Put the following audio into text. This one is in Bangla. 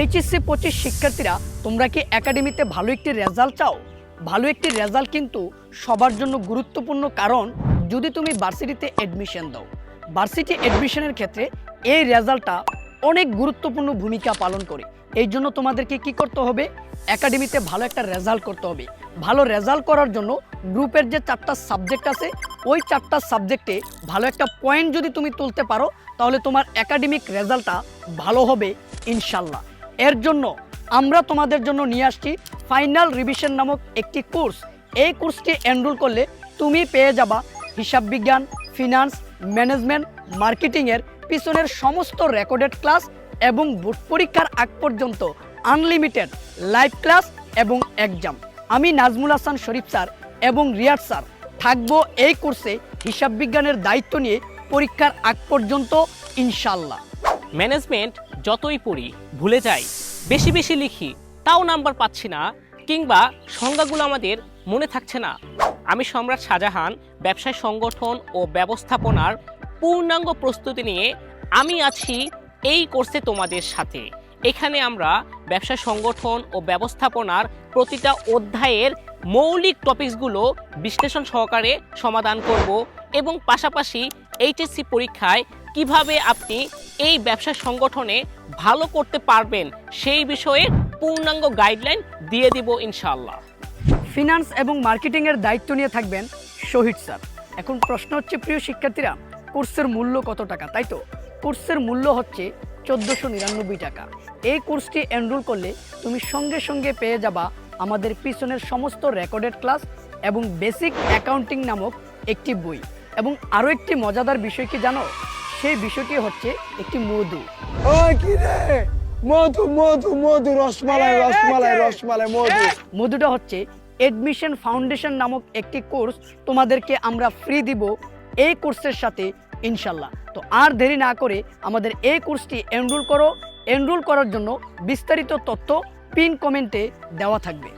এইচএসসি পঁচিশ শিক্ষার্থীরা, তোমরা কি একাডেমিতে ভালো একটি রেজাল্ট চাও? ভালো একটি রেজাল্ট কিন্তু সবার জন্য গুরুত্বপূর্ণ কারণ, যদি তুমি ভার্সিটিতে অ্যাডমিশন দাও। ভার্সিটি অ্যাডমিশনের ক্ষেত্রে এই রেজাল্টটা অনেক গুরুত্বপূর্ণ ভূমিকা পালন করে। এই জন্য তোমাদেরকে কি করতে হবে? একাডেমিতে ভালো একটা রেজাল্ট করতে হবে। ভালো রেজাল্ট করার জন্য গ্রুপের যে চারটা সাবজেক্ট আছে, ওই চারটা সাবজেক্টে ভালো একটা পয়েন্ট যদি তুমি তুলতে পারো, তাহলে তোমার একাডেমিক রেজাল্টটা ভালো হবে, ইনশাল্লাহ। এর জন্য আমরা তোমাদের জন্য নিয়ে আসছি ফাইনাল রিভিশন নামক একটি কোর্স। এই কোর্সটি এনরোল করলে তুমি পেয়ে যাবা হিসাব বিজ্ঞান, ফিনান্স, ম্যানেজমেন্ট, মার্কেটিংয়ের পিছনের সমস্ত রেকর্ডেড ক্লাস এবং বোর্ড পরীক্ষার আগ পর্যন্ত আনলিমিটেড লাইভ ক্লাস এবং এক্সাম। আমি নাজমুল হাসান শরীফ স্যার এবং রিয়াদ স্যার থাকব এই কোর্সে হিসাব বিজ্ঞানের দায়িত্ব নিয়ে পরীক্ষার আগ পর্যন্ত ইনশাল্লাহ ম্যানেজমেন্ট যতই পড়ি ভুলে যাই। বেশি বেশি লিখি, তাও নাম্বার পাচ্ছি না, কিংবা সংজ্ঞাগুলো আমাদের মনে থাকছে না। আমি সম্রাট শাহজাহান, ব্যবসায় সংগঠন ও ব্যবস্থাপনার পূর্ণাঙ্গ প্রস্তুতি নিয়ে আমি আছি এই কোর্সে তোমাদের সাথে। এখানে আমরা ব্যবসা সংগঠন ও ব্যবস্থাপনার প্রতিটা অধ্যায়ের মৌলিক টপিকসগুলো বিশ্লেষণ সহকারে সমাধান করব এবং পাশাপাশি এইচএসসি পরীক্ষায় কীভাবে আপনি এই ব্যবসা সংগঠনে ভালো করতে পারবেন, সেই বিষয়ে পূর্ণাঙ্গ গাইডলাইন দিয়ে দিব ইনশাল্লাহ ফিনান্স এবং মার্কেটিংয়ের দায়িত্ব নিয়ে থাকবেন শহীদ স্যার। এখন প্রশ্ন হচ্ছে, প্রিয় শিক্ষার্থীরা, কোর্সের মূল্য কত টাকা, তাই তো? কোর্সের মূল্য হচ্ছে চোদ্দোশো নিরানব্বই টাকা। এই কোর্সটি এনরোল করলে তুমি সঙ্গে সঙ্গে পেয়ে যাবা আমাদের পিছনের সমস্ত রেকর্ডেড ক্লাস এবং বেসিক অ্যাকাউন্টিং নামক একটি বই। এবং আরও একটি মজাদার বিষয় কি জানো? সেই বিষয়টি হচ্ছে একটি মধু। ওই কি রে? মধু মধু মধু রসমালাই রসমালাই রসমালাই মধু। মধুটা হচ্ছে এডমিশন ফাউন্ডেশন নামক একটি কোর্স তোমাদেরকে আমরা ফ্রি দিব এই কোর্সের সাথে ইনশাল্লাহ। তো আর দেরি না করে আমাদের এই কোর্সটি এনরোল করো। এনরোল করার জন্য বিস্তারিত তথ্য পিন কমেন্টে দেওয়া থাকবে।